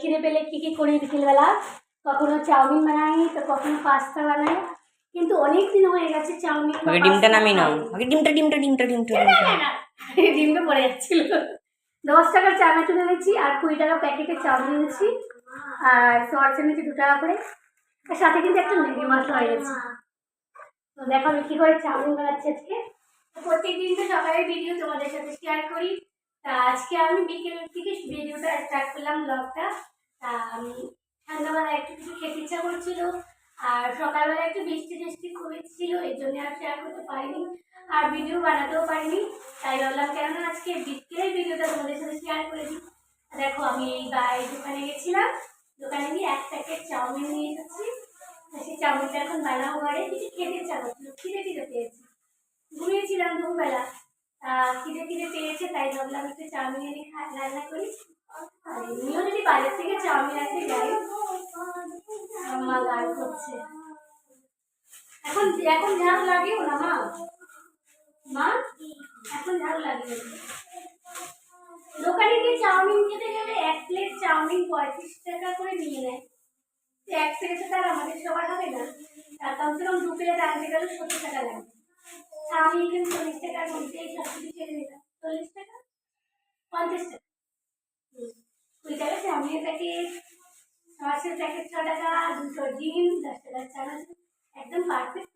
খিদে পেলে কী কী করি বিকেলবেলা কখনো চাউমিন বানাই তো কখনো পাস্তা বানাই কিন্তু অনেক দিন হয়ে গেছে চাউমিন আগে ডিমটা নামিয়ে নাও। আগে ডিমটা ডিমটা ডিমটা ডিমটা না, ডিমটা। না, না, ডিমটা পড়ে যাচ্ছিল। দশ টাকার চানাচুর এনেছি আর কুড়ি টাকা প্যাকেটের চাউমিন এনেছি আর সস এনেছি দু টাকা করে। আর সাথে কিন্তু একটা ম্যাগি মশলা এনেছি তো দেখো আমি কী করে চাউমিন বানাচ্ছি আজকে। প্রত্যেক দিন তো সকালের ভিডিও তোমাদের সাথে শেয়ার করি। তা আজকে আমি বিকেল থেকে ভিডিওটা স্টার্ট করলাম ব্লগটা তা আমি সন্ধ্যাবেলা একটু কিছু খেতে ইচ্ছা করছিল, আর সকালবেলা একটু বৃষ্টি টিষ্টি খুবই ছিল, এর জন্য আর শেয়ার করতে পারিনি, আর ভিডিও বানাতেও পারিনি। তাই ভাবলাম কেননা আজকে বিকেলের ভিডিওটা তোমাদের সাথে শেয়ার করে দিই দেখো আমি এই বাইরে দোকানে গেছিলাম, দোকানে গিয়ে এক প্যাকেট চাউমিন নিয়ে এসেছি। সেই চাউমিনটা এখন বানাবো ঘরে। কিছু খেতে ইচ্ছা করছিল, খিদে খিদে পেয়েছি। ঘুমিয়েছিলাম দুপুরবেলা। খিদে খিদে পেয়েছে, তাই ভাবলাম একটু চাউমিন এনে রান্না করি। আর এমনিও যদি বাইরের থেকে চাউমিন আনতে যাই মা গান করছে এখন এখন ঝাড়ু লাগেও না মা। মা, এখন ঝাড়ু লাগেও না। দোকানে গিয়ে চাউমিন খেতে গেলে এক প্লেট চাউমিন পঁয়ত্রিশ টাকা করে নিয়ে নেয়। এক প্লেটে তার আমাদের সবার হবে না। তার কমসে কম দু প্লেট আনতে গেলে সত্তর টাকা লাগবে আমি এখানে চল্লিশ টাকার মধ্যেই সব কিছু ছেড়ে দিলাম। চল্লিশ টাকা? পঞ্চাশ টাকা। কুড়ি টাকা চাউমিনের প্যাকেট ছ টাকা ডিম দশ টাকার একদম পারফেক্ট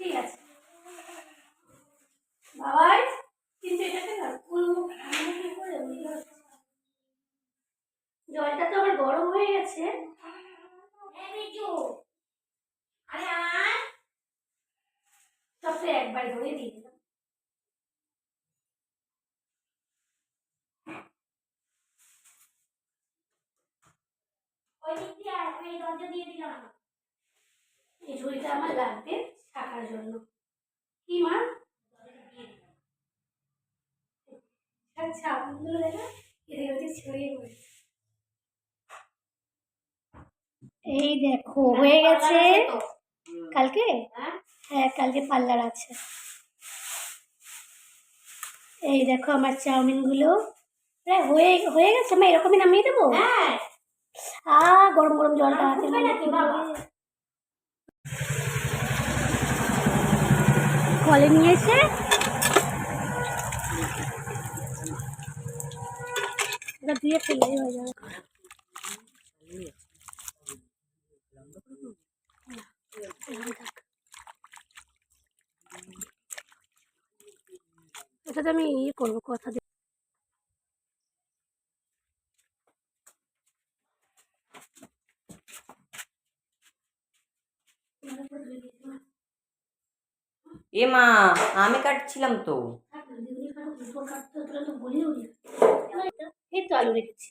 ঠিক আছে। বাবাই কিন্তু এটাকে আমি না। জলটা তো আবার গরম হয়ে গেছে। সবটা একবার ধরে দিয়ে দিলাম ওই দিক দিয়ে আর দরজা দিয়ে দিলাম এই ঝুড়িটা আমার লাগবে থাকার জন্য। কি মা? আচ্ছা দেখা ছড়িয়ে পড়েছে। এই দেখো হয়ে গেছে কালকে? হ্যাঁ? কালকে পার্লার আছে। এই দেখো আমার চাউমিনগুলো। প্রায় হয়ে হয়ে গেছে? আমি এরকমই নামিয়ে দেবো? আ গরম গরম জলটা আছে। কলে নিয়ে এসে এটা দিয়ে হয়ে। যাবে এটাতে আমি ইয়ে করব কথা দিয়ে এ মা আমি কাটছিলাম তো। এই তো আলু রেখেছি।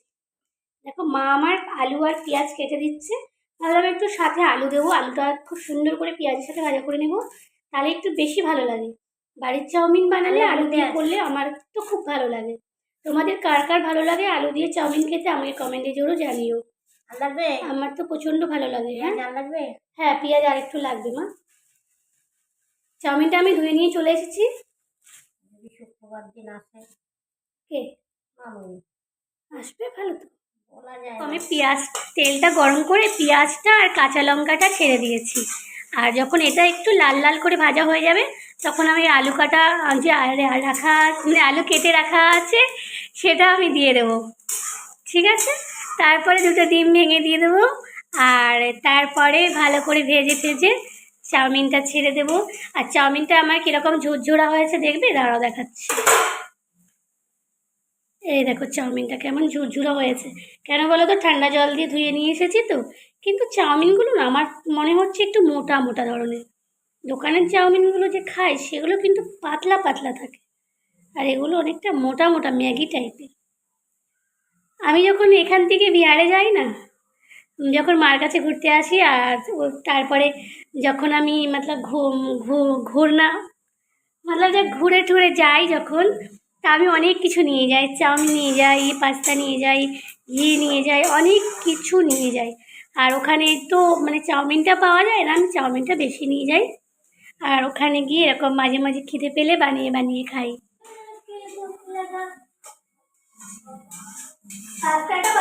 দেখো মা আমার আলু আর পেঁয়াজ কেটে দিচ্ছে। তাহলে আমি একটু সাথে আলু দেবো। আলুটা খুব সুন্দর করে পেঁয়াজের সাথে ভাজা করে নেব। তাহলে একটু বেশি ভালো লাগে। বাড়ির চাউমিন বানালে আলু দিয়ে করলে আমার তো খুব ভালো লাগে। তোমাদের কার কার ভালো লাগে আলু দিয়ে চাউমিন খেতে আমাকে কমেন্টে জোরও জানিও। লাগবে? আমার তো প্রচণ্ড ভালো লাগে হ্যাঁ? লাগবে? হ্যাঁ পেঁয়াজ আর একটু লাগবে মা। চাউমিনটা আমি ধুয়ে নিয়ে চলে এসেছি। শুক্রবার দিন আসে। কে? আসবে? ভালো তো। আমি পেঁয়াজ তেলটা গরম করে পেঁয়াজটা আর কাঁচা লঙ্কাটা ছেড়ে দিয়েছি। আর যখন এটা একটু লাল লাল করে ভাজা হয়ে যাবে তখন আমি আলু কাটা যে রাখা মানে আলু কেটে রাখা আছে, সেটা আমি দিয়ে দেবো। ঠিক আছে? তারপরে দুটো ডিম ভেঙে দিয়ে দেবো, আর তারপরে ভালো করে ভেজে ভেজে চাউমিনটা ছেড়ে দেবো। আর চাউমিনটা আমার কীরকম ঝুরঝুরা হয়েছে দেখবে? দাঁড়াও দেখাচ্ছি। এই দেখো চাউমিনটা কেমন ঝুরঝুরা হয়েছে। কেন বলো তো? ঠান্ডা জল দিয়ে ধুয়ে নিয়ে এসেছি তো। কিন্তু চাউমিনগুলো না আমার মনে হচ্ছে একটু মোটা মোটা ধরনের। দোকানের চাউমিনগুলো যে খাই সেগুলো কিন্তু পাতলা পাতলা থাকে। আর এগুলো অনেকটা মোটা মোটা, ম্যাগি টাইপের। আমি যখন এখান থেকে বিহারে যাই না, যখন মার কাছে ঘুরতে আসি আর তারপরে যখন আমি মতলব ঘুরনা, মতলব যে ঘুরে টুরে যাই যখন, তা আমি অনেক কিছু নিয়ে যাই। চাউমিন নিয়ে যাই, পাস্তা নিয়ে যাই, ঘি নিয়ে যাই, অনেক কিছু নিয়ে যাই। আর ওখানে তো মানে চাউমিনটা পাওয়া যায় না, আমি চাউমিনটা বেশি নিয়ে যাই। আর ওখানে গিয়ে এরকম মাঝে মাঝে খিদে পেলে বানিয়ে বানিয়ে খাই। পাস্তাটা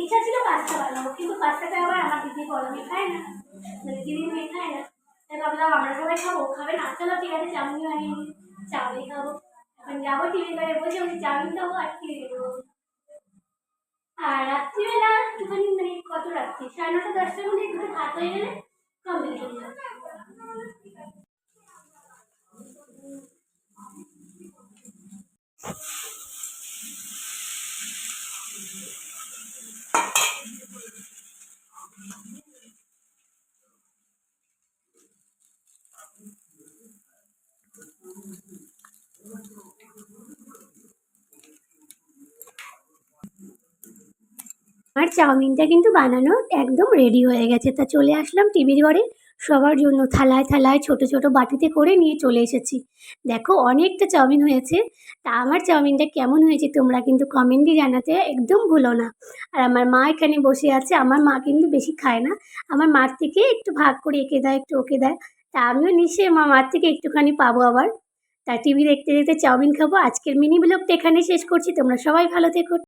ইচ্ছা ছিল পাস্তা বানাবো কিন্তু পাস্তাটা আবার আমার দিদি খায় না। দিদি খায় না, তাই ভাবলাম আমরা খাব খাবে চাউমিন বানিয়ে খাব। এখন যাব টিভি বসে বসে চাউমিন খাব, আর টিভি আর রাত্রিবেলা একটুখানি মানে কত রাত্রি? সাড়ে নটা, দশটার মধ্যে একটু ভাত হয়ে গেলে কমপ্লিট হয়ে যাবে আমার চাউমিনটা কিন্তু বানানো একদম রেডি হয়ে গেছে। তা চলে আসলাম টিভির ঘরে। সবার জন্য থালায় থালায় ছোট ছোট বাটিতে করে নিয়ে চলে এসেছি। দেখো অনেকটা চাউমিন হয়েছে। তা আমার চাউমিনটা কেমন হয়েছে তোমরা কিন্তু কমেন্টে জানাতে একদম ভুলো না। আর আমার মা এখানে বসে আছে, আমার মা কিন্তু বেশি খায় না। আমার মার থেকে একটু ভাগ করে এঁকে দেয়, একটু ওকে দেয়। তা আমিও নিশ্চয়ই আমার মার থেকে একটুখানি পাবো আবার। তা টিভি দেখতে দেখতে চাউমিন খাব। আজকের মিনি ব্লগটা এখানে শেষ করছি। তোমরা সবাই ভালো থেকো।